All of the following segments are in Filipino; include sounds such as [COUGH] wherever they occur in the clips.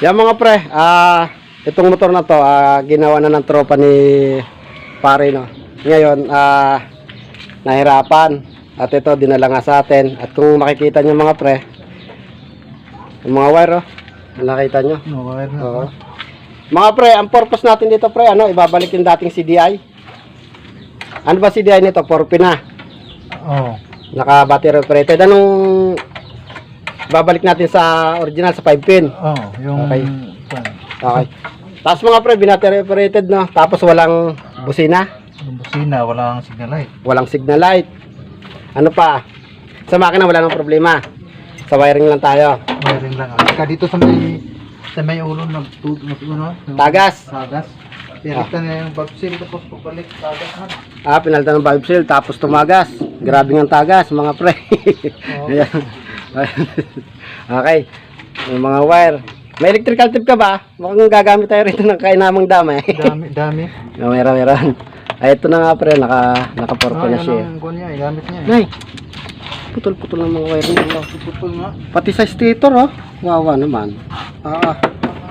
Yan mga pre, ah itong motor na to, ah, ginawa na ng tropa ni pare no. Ngayon, ah nahirapan. At ito dinala nga sa atin. At kung makikita nyo mga pre, yung mga wire oh, nakita nyo. No, wire na. Oo. Mga pre, ang purpose natin dito pre, ano, ibabalik yung dating CDI. Ano ba CDI nito? 4 na. Oo. Naka battery operated. Anong babalik natin sa original sa 5 pin? Oo, yung... Okay. Okay. Tapos mga pre, binattery operated no. Tapos walang busina, Yung busina, walang signal light. walang signal light. Ano pa? Sa makina wala nang problema. Sa wiring lang tayo. Wiring lang. Saka dito sa may... Sa may ulo ng tu- ng yung Tagas. Tagas. Pinalitan na yung valve seal tapos pabalik tagas na. Ah, pinalitan ng valve seal tapos tumagas. Grabe ng tagas, mga pre. [LAUGHS] Ayan. [LAUGHS] okay. Yung mga wire. May electrical tip ka ba? Mukhang gagamit tayo rito ng kainamang dama eh. Dami, dami. no, [LAUGHS] meron, meron. Ay, ito na nga pre, naka, naka-porpo na yan siya. ang kwan niya, gamit niya. eh. Nay, putol-putol ng mga wire nito. Puputol nga. Pati sa stator, oh. Wawa naman. Ah,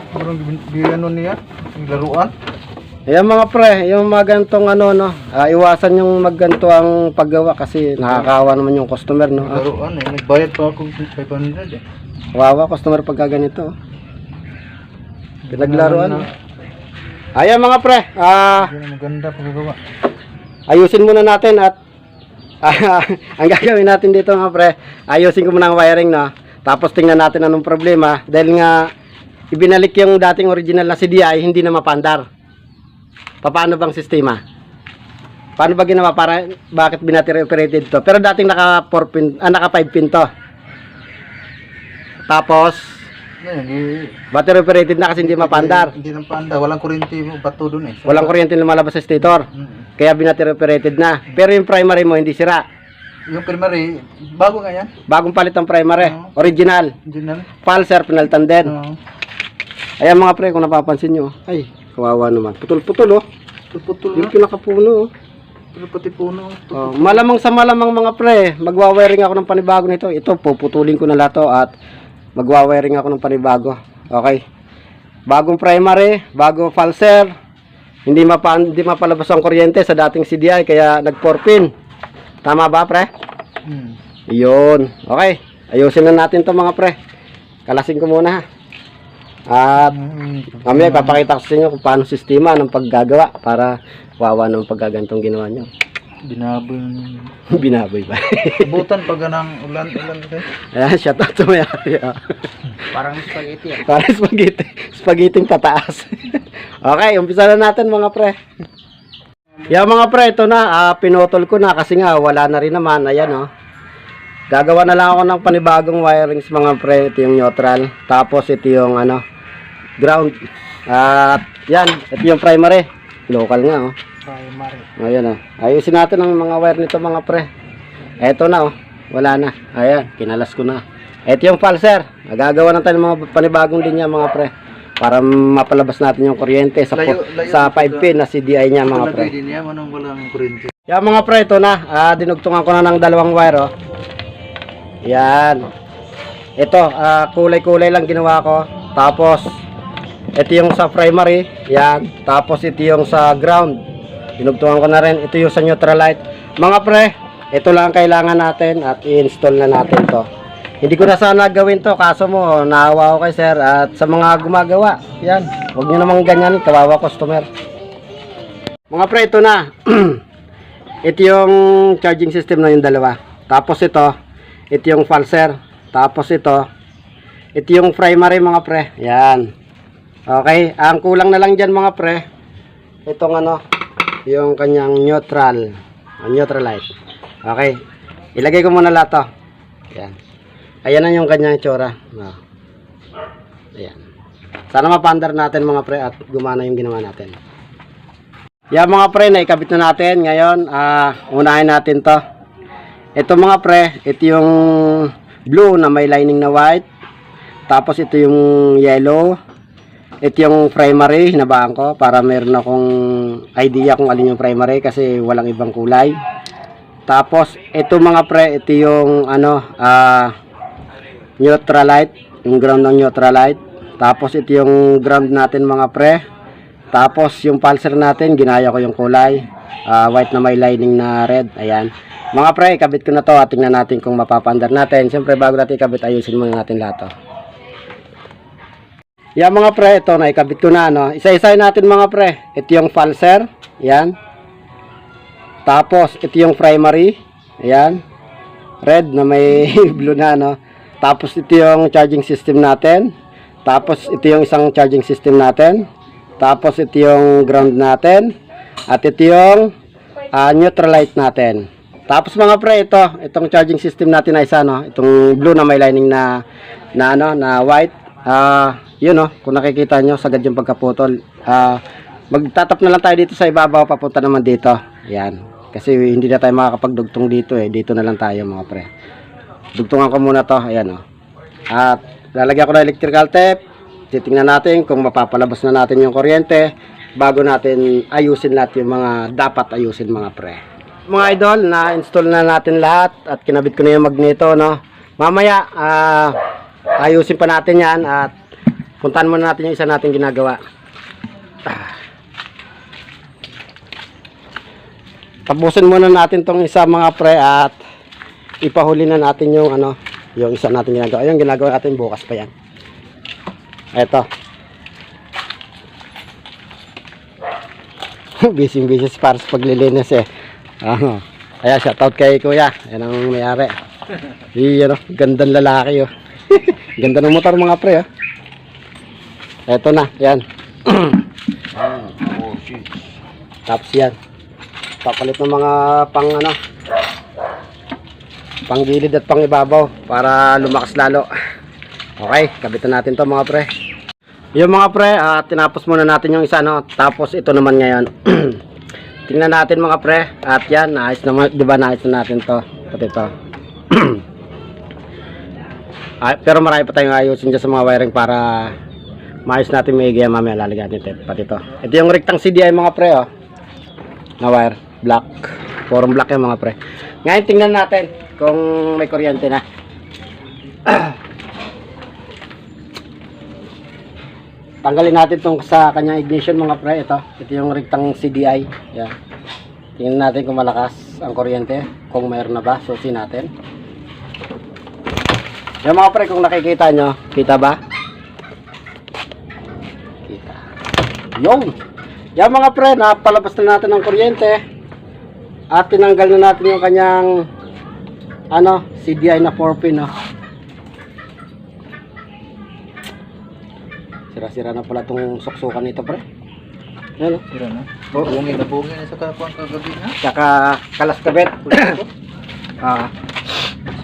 Parang gano niya, yung laruan. Ayan mga pre, yung mga ganitong ano, no. Ah, iwasan yung magganto ang paggawa kasi nakakawa naman yung customer, no. Ah, Laruan eh. Nagbayad pa ako ng 500 eh. wawa customer pagka ganito. Pinaglaruan. oh. Ayan mga pre, ah, ang maganda pagkagawa. ayusin muna natin at [LAUGHS] ah, ang gagawin natin dito mga pre, ayusin ko muna ang wiring no. Tapos tingnan natin anong problema dahil nga ibinalik yung dating original na CDI hindi na mapandar. Paano bang sistema? Paano ba ginawa para bakit binattery operated to? Pero dating naka 4 pin, ah, naka 5 pin to. Tapos eh, battery operated na kasi hindi mapandar. Hindi ng panda, walang kuryente mo bato doon eh. Walang kuryente lumalabas sa stator. Mm. Kaya binattery operated na. Pero yung primary mo hindi sira. Yung primary, bago nga yan. Bagong palit ang primary. Oo. Original. Original. Pulsar, pinalitan din. Oo. Ayan mga pre, kung napapansin nyo. Ay, kawawa naman. Putol-putol oh. Putol Yung na. pinakapuno oh. Pero pati puno. oh. Malamang sa malamang mga pre, magwa-wiring ako ng panibago nito. Ito, puputulin ko na lahat to at magwa-wiring ako ng panibago. Okay. Bagong primary, bagong pulsar. Hindi mapa hindi mapalabas ang kuryente sa dating CDI kaya nag 4 pin. Tama ba pre? Hmm. Yun. Okay. Ayusin na natin to mga pre. Kalasin ko muna ha. At Mm. mamaya ipapakita ko sa inyo kung paano sistema ng paggagawa para wawa ng paggagantong ginawa nyo. Binaboy. [LAUGHS] Binaboy ba? Butan pag ganang ulan, ulan. Okay? Ayan, shout out to may ari. ah. Parang spaghetti ah. Para spaghetti. Spaghetti pataas. [LAUGHS] okay, umpisa na natin mga pre. Yan mga pre, ito na. ah, pinutol ko na kasi nga wala na rin naman. Ayan oh. Gagawa na lang ako ng panibagong wirings mga pre. Ito yung neutral. Tapos ito yung ano, ground. At yan, ito yung primary. Local nga oh. Primary. Ayan oh. Ayusin natin ang mga wire nito mga pre. Eto na oh. Wala na. Ayan, kinalas ko na. Ito yung pulsar. Gagawa na tayo ng mga panibagong linya mga pre. Para mapalabas natin yung kuryente sa Layo- layo sa dito. 5 pin na CDI niya mga pre. Yan mga pre, ito na. Ah, dinugtungan ko na ng dalawang wire oh. Yan. Ito, ah, kulay-kulay lang ginawa ko. Tapos ito yung sa primary, yan. Tapos ito yung sa ground. Dinugtungan ko na rin. Ito yung sa neutral light. Mga pre, ito lang ang kailangan natin at i-install na natin to. Hindi ko na sana gawin to, kaso mo, naawa ako kay sir. At sa mga gumagawa, yan. Huwag nyo namang ganyan, kawawa customer. Mga pre, ito na. [CLEARS THROAT] ito yung charging system na yung dalawa. Tapos ito, ito yung pulsar. Tapos ito, ito yung primary mga pre. Yan. Okay, ang kulang na lang dyan mga pre, itong ano, yung kanyang neutral. Neutral light. Okay. Ilagay ko muna lahat to. Yan. Ayan na yung kanyang tsura. Ah. Ayan. Sana mapandar natin mga pre at gumana yung ginawa natin. Yan mga pre, naikabit na natin. Ngayon, ah, unahin natin to. Ito mga pre, ito yung blue na may lining na white. Tapos ito yung yellow. Ito yung primary, hinabaan ko para meron akong idea kung alin yung primary kasi walang ibang kulay. Tapos ito mga pre, ito yung ano, ah neutral light, yung ground ng neutral light. Tapos ito yung ground natin mga pre. Tapos yung pulser natin, ginaya ko yung kulay. Ah, white na may lining na red. Ayan. Mga pre, ikabit ko na to at tingnan natin kung mapapandar natin. Siyempre bago natin ikabit, ayusin muna natin lahat to. Yan mga pre, ito na ikabit ko na. No? Isa-isahin natin mga pre. Ito yung pulser. Yan. Tapos ito yung primary. Ayan. Red na may [LAUGHS] blue na no. Tapos ito yung charging system natin. Tapos ito yung isang charging system natin. Tapos ito yung ground natin. At ito yung ah, neutral light natin. Tapos mga pre, ito, itong charging system natin na isa, no? Itong blue na may lining na, na ano, na white. Ah, yun, no? Kung nakikita nyo, sagad yung pagkaputol. Ah, magtatap na lang tayo dito sa ibabaw, papunta naman dito. Yan. Kasi hindi na tayo makakapagdugtong dito, eh. Dito na lang tayo, mga pre. Dugtungan ko muna to, ayan, oh. At, lalagyan ko na electrical tape. Titingnan natin kung mapapalabas na natin yung kuryente bago natin ayusin lahat yung mga dapat ayusin mga pre. Mga idol, na-install na natin lahat at kinabit ko na yung magneto, no. Mamaya, ah, ayusin pa natin yan at puntahan muna natin yung isa natin ginagawa. Ah. Tapusin muna natin tong isa mga pre at ipahuli na natin yung ano, yung isa natin ginagawa. Yung ginagawa natin bukas pa yan. Eto. [LAUGHS] busy busy para sa paglilinis eh. Ano. Kaya shoutout kay kuya. Yan ang mayari. Iyan oh, gandang lalaki oh. [LAUGHS] Ganda ng motor mga pre oh. Eto na, yan. Oh. Tapos yan. Papalit ng mga pang ano. Panggilid at pang ibabaw para lumakas lalo. Okay, kabitan natin to mga pre. Yung mga pre, ah, tinapos muna natin yung isa no. Tapos ito naman ngayon. [CLEARS THROAT] Tingnan natin mga pre. At yan, naayos naman, di ba naayos na natin to. Pati to. [CLEARS THROAT] Ay, pero marami pa tayong ayusin dyan sa mga wiring para maayos natin may igaya mamaya lalagyan natin pati to. Ito yung rectang CDI mga pre oh. Na wire, black. Forum black yung mga pre. Ngayon tingnan natin kung may kuryente na. [CLEARS THROAT] Tanggalin natin tong sa kanyang ignition mga pre. Ito, ito yung rectang CDI. Yan. Tingnan natin kung malakas ang kuryente. Kung mayroon na ba, susi natin. Yan mga pre, kung nakikita nyo, kita ba? Kita. Yung! Yan mga pre, napalabas na natin ang kuryente. At tinanggal na natin yung kanyang ano, CDI na 4 pin, no? Sira-sira na pala tong suksukan nito, pre. Yan, no? Tira na. Oh. Bungin na bungin na sa kapuan kagabi na. Tsaka kalas kabet. [COUGHS] Ah.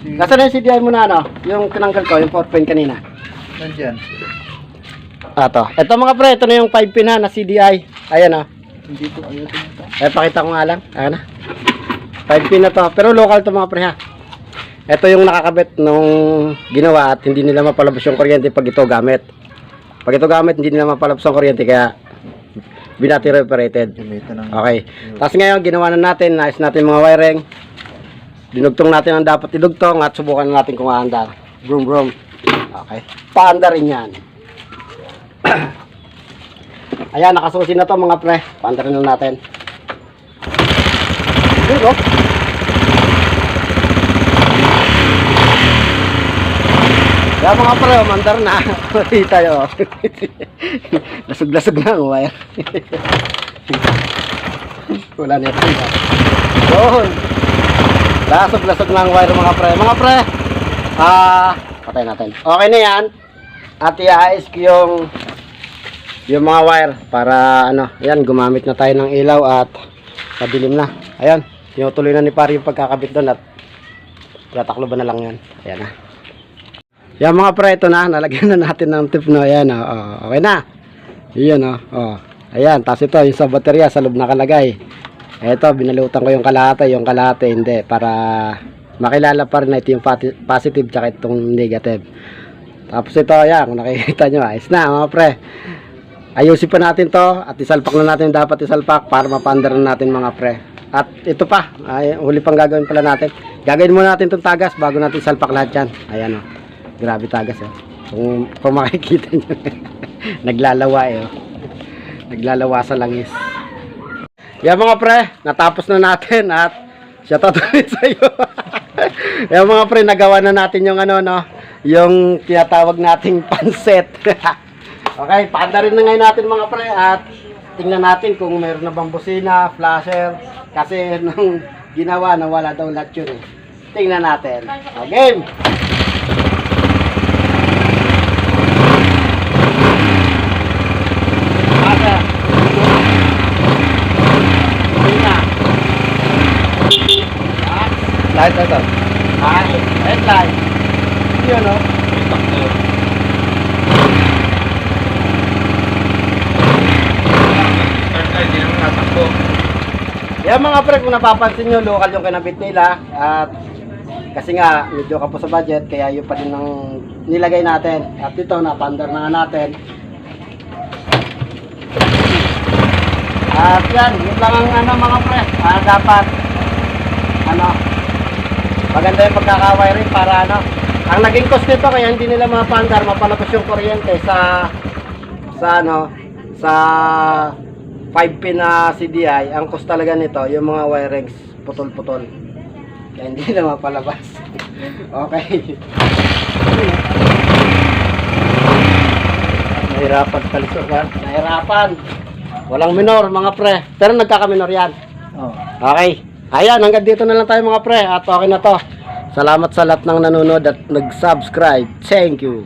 Si, Nasaan na yung CDI mo na, ano? Yung tinanggal ko, yung 4 pin kanina. nandyan. Ah, to. Ito mga pre, ito na yung 5 pin na, na CDI. Ayan, oh. Hindi ko ito. Eh, pakita ko nga lang. Ayan na. 5 pin na to. Pero local to mga pre ha. Ito yung nakakabit nung ginawa at hindi nila mapalabas yung kuryente pag ito gamit. Pag ito gamit, hindi nila mapalabas ang kuryente kaya binati ng... Okay. Tapos ngayon, ginawa na natin, naayos natin mga wiring. Dinugtong natin ang dapat idugtong at subukan na natin kung aandar. Brum brum. Okay. Paanda rin yan. [CLEARS THROAT] Ayan, nakasusi na to mga pre. Paanda rin na natin. Oh. Kaya mga pre, [LAUGHS] [LAUGHS] oh, mandar na. Kita tayo. Lasog-lasog na ang wire. [LAUGHS] Wala na ito. Yun. Lasog-lasog na ang wire mga pre. Mga pre, ah, patay natin. Okay na yan. At iayos ko yung yung mga wire para ano, yan, gumamit na tayo ng ilaw at madilim na. Ayan, tinutuloy na ni pare yung pagkakabit doon at tataklo na lang yan. Ayan na. Yan mga pre, ito na, nalagyan na natin ng tip no. Ayan, oh, oh, okay na. Iyan oh, oh. Ayan, tapos ito, yung sa baterya, sa loob nakalagay. Ito, binalutan ko yung kalahati, yung kalahati hindi, para makilala pa rin na ito yung positive tsaka itong negative. Tapos ito, ayan, kung nakikita nyo, ayos na mga pre. Ayusin pa natin to at isalpak na natin dapat isalpak para mapandar na natin mga pre. At ito pa, ay, huli pang gagawin pala natin. Gagawin muna natin itong tagas bago natin isalpak lahat yan. Ayan o. Grabe tagas eh. Kung, kung makikita nyo. [LAUGHS] Naglalawa eh. Oh. Naglalawa sa langis. Yan mga pre, natapos na natin at siya [LAUGHS] ulit sa iyo. Yan mga pre, nagawa na natin yung ano no, yung tinatawag nating panset. [LAUGHS] okay, paanda rin na ngayon natin mga pre at tingnan natin kung mayroon na bang busina, flasher kasi nung ginawa nawala daw lahat yun eh. Tingnan natin. O, game! Flasher. Busina. Light ito. Ay, red light. Yun, no? Naman natakbo. Yan mga pre, kung napapansin nyo, local yung kinabit nila. At kasi nga, medyo kapos sa budget, kaya yun pa din ang nilagay natin. At ito, napandar na nga natin. At yan, yun lang ang ano mga pre. Ah, dapat, ano, maganda yung pagkakawiring para ano. Ang naging cost nito, kaya hindi nila mapandar, mapalabas yung kuryente sa, sa ano, sa 5 pin na CDI, ang cost talaga nito, yung mga wirings putol-putol. Kaya hindi na mapalabas. [LAUGHS] okay. Nahirapan palisok ha? Nahirapan. Walang minor mga pre. Pero nagkaka-minor yan. Oh. Okay. Ayan, hanggang dito na lang tayo mga pre. At okay na to. Salamat sa lahat ng nanonood at nag-subscribe. Thank you.